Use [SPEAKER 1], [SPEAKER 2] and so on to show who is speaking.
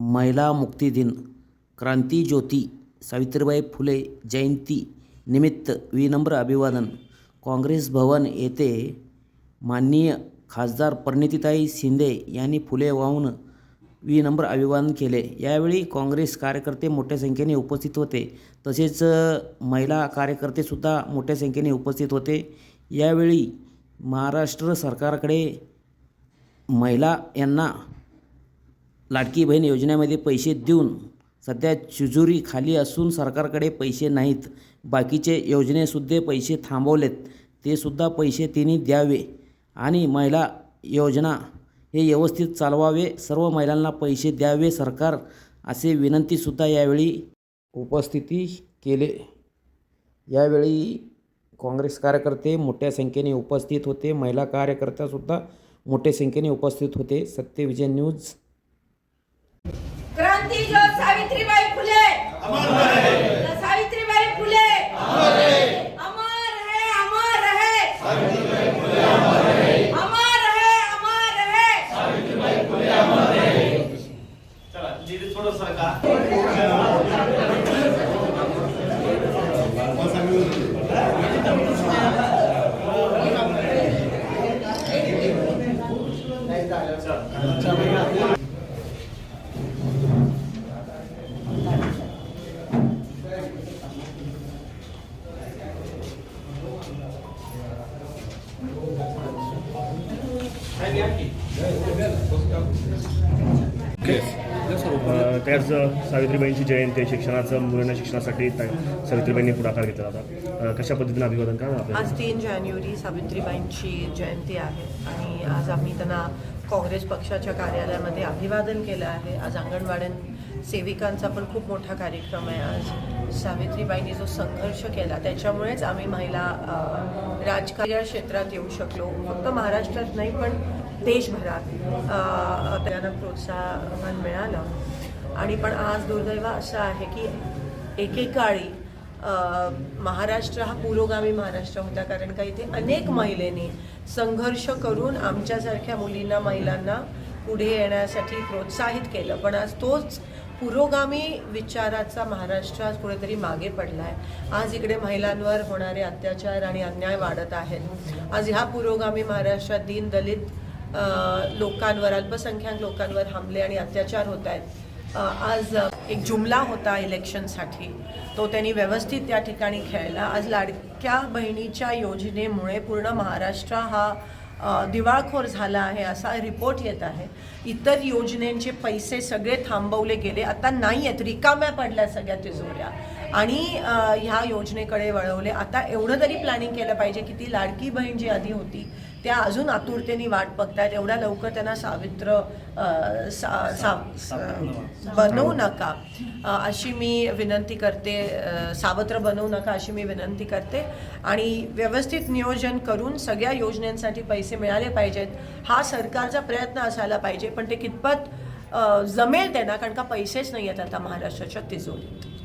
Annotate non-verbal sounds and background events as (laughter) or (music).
[SPEAKER 1] महिला मुक्ती दिन क्रांती ज्योती सावित्रीबाई फुले जयंती निमित्त विनम्र अभिवादन. काँग्रेस भवन येथे माननीय खासदार परिणितीताई शिंदे यांनी फुले वाहून विनम्र अभिवादन केले. यावेळी काँग्रेस कार्यकर्ते मोठ्या संख्येने उपस्थित होते. तसेच महिला कार्यकर्तेसुद्धा मोठ्या संख्येने उपस्थित होते. यावेळी महाराष्ट्र सरकारकडे महिला यांना लाडकी बहीण योजनेमध्ये पैसे देऊन सध्या तिजोरी खाली असून सरकारकडे पैसे नाहीत. बाकीचे योजनेसुद्धा पैसे थांबवलेत. ते सुद्धा पैसे तिने द्यावे आणि महिला योजना हे व्यवस्थित चालवावे. सर्व महिलांना पैसे द्यावे सरकार असे विनंतीसुद्धा यावेळी उपस्थिती केले. यावेळी काँग्रेस कार्यकर्ते मोठ्या संख्येने उपस्थित होते. महिला कार्यकर्त्यासुद्धा मोठ्या संख्येने उपस्थित होते. सत्यविजय न्यूज़.
[SPEAKER 2] क्रांती सावित्रीबाई फुले. सावित्रीबाई फुले. अमर है अमर रहे अमर है अमर रहे.
[SPEAKER 3] चला दीदी थोडं सरका. (laughs)
[SPEAKER 4] त्याच सावित्रीबाईंची जयंती आहे शिक्षणाचं मुलांना शिक्षणासाठी सावित्रीबाईंनी पुढाकार घेतला होता. कशा पद्धतीने अभिवादन करा
[SPEAKER 5] आज तीन जानेवारी सावित्रीबाईंची जयंती आहे आणि आज आम्ही त्यांना काँग्रेस पक्षाच्या कार्यालयामध्ये अभिवादन केलं आहे. आज अंगणवाड्यां सेविकांचा पण खूप मोठा कार्यक्रम आहे. आज सावित्रीबाईंनी जो संघर्ष केला त्याच्यामुळेच आम्ही महिला राजकारण क्षेत्रात येऊ शकलो. फक्त महाराष्ट्रात नाही पण देशभरात त्यांना प्रोत्साहन मिळालं. आणि पण आज दुर्दैव असं आहे की एकेकाळी महाराष्ट्र हा पुरोगामी महाराष्ट्र होता. कारण का इथे अनेक महिलेनी संघर्ष करून आमच्यासारख्या मुलींना महिलांना पुढे येण्यासाठी प्रोत्साहित केलं. पण आज तोच पुरोगामी विचाराचा महाराष्ट्र आज कुठेतरी मागे पडला आहे आज इकडे महिलांवर होणारे अत्याचार आणि अन्याय वाढत आहेत. आज ह्या पुरोगामी महाराष्ट्रात दीन दलित लोकांवर अल्पसंख्याक लोकांवर हमले आणि अत्याचार होत आहेत. आज एक जुमला होता इलेक्शनसाठी. तो त्यांनी व्यवस्थित त्या ठिकाणी खेळला. आज लाडक्या बहिणीच्या योजनेमुळे पूर्ण महाराष्ट्र हा दिवाळखोर झाला आहे असा रिपोर्ट येत आहे. इतर योजनेचे पैसे सगळे थांबवले गेले. आता नाही आहेत. रिकाम्या पडल्या सगळ्या तिजोऱ्या. आणि ह्या योजनेकडे वळवले. आता एवढं तरी प्लॅनिंग केलं पाहिजे की ती लाडकी बहीण जी आधी होती त्या अजून आतुरतेने वाट बघतायत. एवढ्या लवकर त्यांना सावित्र सा, सा, स- बनवू नका. अशी मी विनंती करते सावत्र बनवू नका अशी मी विनंती करते. आणि व्यवस्थित नियोजन करून सगळ्या योजनांसाठी पैसे मिळाले पाहिजेत. हा सरकारचा प्रयत्न असायला पाहिजे पण ते कितपत जमेल त्यांना कारण का पैसेच नाही आहेत आता महाराष्ट्राच्या तिजोरीत.